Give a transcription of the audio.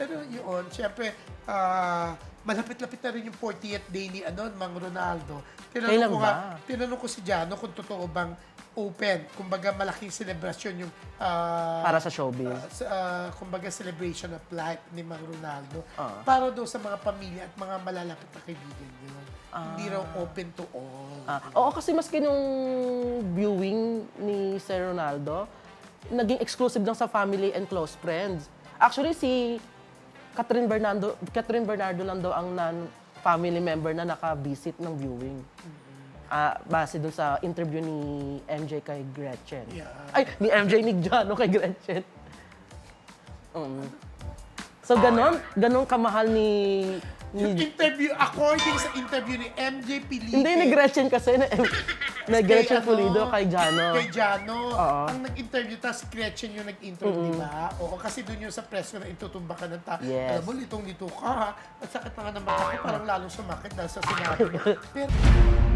Pero yun, syempre, ah, malapit-lapit na rin yung 40th day ni ano, Mang Ronaldo. Tinanong Kailan ko ba? nga, tinanong ko si Jano kung totoo bang open. Kumbaga, malaking celebration yung ah, Para sa showbiz. ah, sa, ah, kumbaga, celebration of life ni Mang Ronaldo. Ah. Para daw sa mga pamilya at mga malalapit na kaibigan niya. Hindi raw open to all. Ah, oo, kasi maski nung viewing ni Sir Ronaldo, naging exclusive lang sa family and close friends. Actually, si Catherine Bernardo, Catherine Bernardo lang daw ang non-family member na naka-visit ng viewing. Ah, base dun sa interview ni MJ kay Gretchen. Yeah. Ay, ni MJ ni Jano kay Gretchen. Mm. So, ganon, ganon kamahal ni... Yung ni interview, according sa interview ni MJ Pilipe, hindi, ni Gretchen kasi. Na, na Gretchen ano, Pulido kay Jano. Kay Jano. Oo. Ang nag-interview, tapos Gretchen yung nag-interview, di ba? Oo, kasi doon yung sa press ko na itutumba ka ng tao. Yes. Alam mo, litong-lito ka, ha? At sakit na nga ng mata ko, parang lalong sumakit dahil sa sinabi mo. Pero,